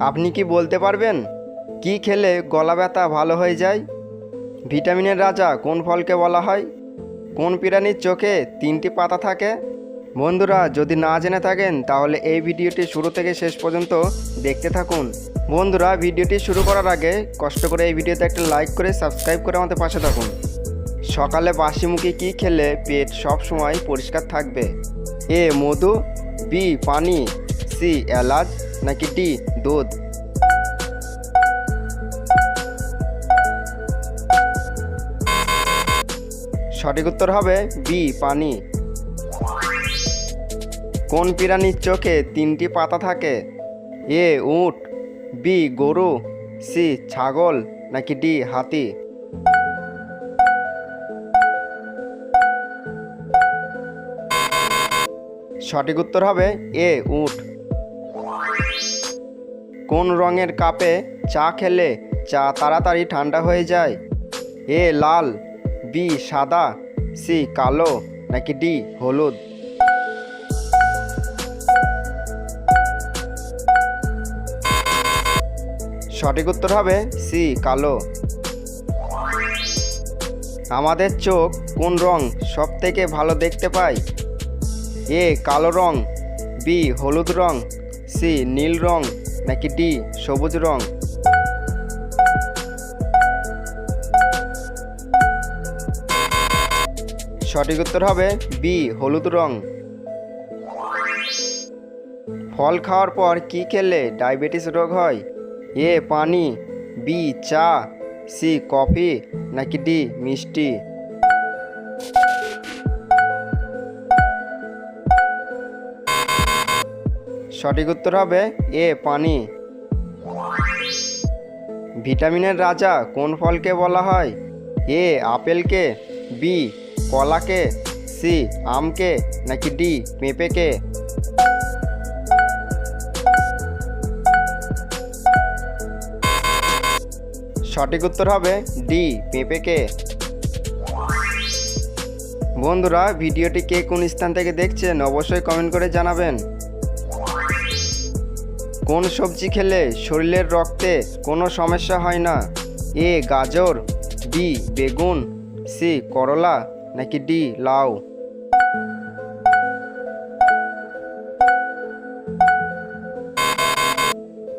আপনি কি বলতে পারবেন? কি খেলে গলা ব্যথা ভালো হয়ে যায়? ভিটামিনের রাজা কোন ফলকে বলা হয়? কোন প্রাণীর চোখে তিনটি পাতা থাকে? বন্ধুরা, যদি না জেনে থাকেন, তাহলে এই ভিডিওটি শুরু থেকে শেষ পর্যন্ত দেখতে থাকুন। বন্ধুরা, ভিডিওটি শুরু করার আগে কষ্ট করে এই ভিডিওতে একটা লাইক করে সাবস্ক্রাইব করে আমাদের পাশে থাকুন। সকালে বাসি মুখে কী খেলে পেট সব সময় পরিষ্কার থাকবে? এ, মধু, বি, পানি, সি, এলাচ নাকি ডি, দুধ? সঠিক উত্তর হবে বি, পানি। কোন প্রাণীর চোখে তিনটি পাতা থাকে? এ, উট, বি, গরু, সি, ছাগল, নাকি ডি, হাতি? সঠিক উত্তর হবে এ, উট। কোন রঙের কাপে চা খেলে চা তাড়াতাড়ি ঠান্ডা হয়ে যায়? এ লাল, বি সাদা, সি কালো, নাকি ডি হলুদ? সঠিক উত্তর হবে সি কালো। আমাদের চোখ কোন রং সব থেকে ভালো দেখতে পায়? এ কালো রং, বি হলুদ রং, সি নীল রং নাকি ডি, সবুজ রং? সঠিক উত্তর হবে বি, হলুদ রং। ফল খাওয়ার পর কি খেলে ডায়াবেটিস রোগ হয়? এ, পানি, বি, চা, সি, কফি, নাকি ডি, মিষ্টি? সঠিক উত্তর হবে এ, পানি। ভিটামিনের রাজা কোন ফলকে বলা হয়? এ, আপেলকে, বি, কলাকে, সি, আমকে, নাকি ডি, পেঁপেকে? সঠিক উত্তর হবে ডি, পেঁপেকে। বন্ধুরা, ভিডিওটি কে কোন স্থান থেকে দেখছেন অবশ্যই কমেন্ট করে জানাবেন। কোন সবজি খেলে শরীরের রক্তে কোনো সমস্যা হয় না? এ, গাজর, বি, বেগুন, সি, করলা, নাকি ডি, লাউ?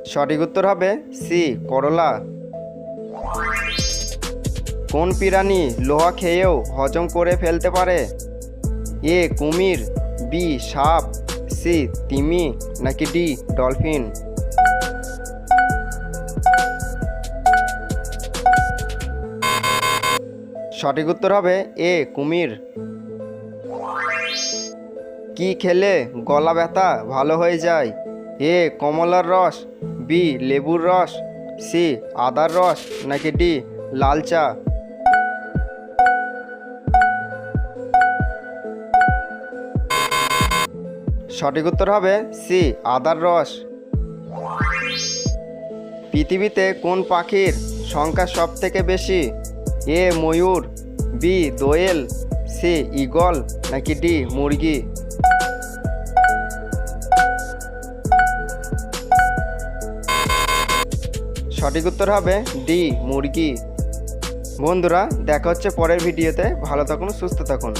সঠিক উত্তর হবে সি, করলা। কোন প্রাণী লোহা খেয়েও হজম করে ফেলতে পারে? এ, কুমির, বি, সাপ সি, তিমি, নাকি ডি, ডলফিন? সঠিক উত্তর হবে এ, কুমির। কি খেলে গলা ব্যথা ভালো হয়ে যায়? এ, কমলার রস, বি, লেবুর রস, সি, আদার রস, নাকি ডি লাল চা সঠিক উত্তর হবে সি, আদার রস। পৃথিবীতে কোন পাখির সংখ্যা সব থেকে বেশি? এ, ময়ূর, বি, দোয়েল, সি ইগল নাকি ডি, মুরগি? সঠিক উত্তর হবে ডি, মুরগি। বন্ধুরা, দেখা হচ্ছে পরের ভিডিওতে। ভালো থাকুন, সুস্থ থাকুন।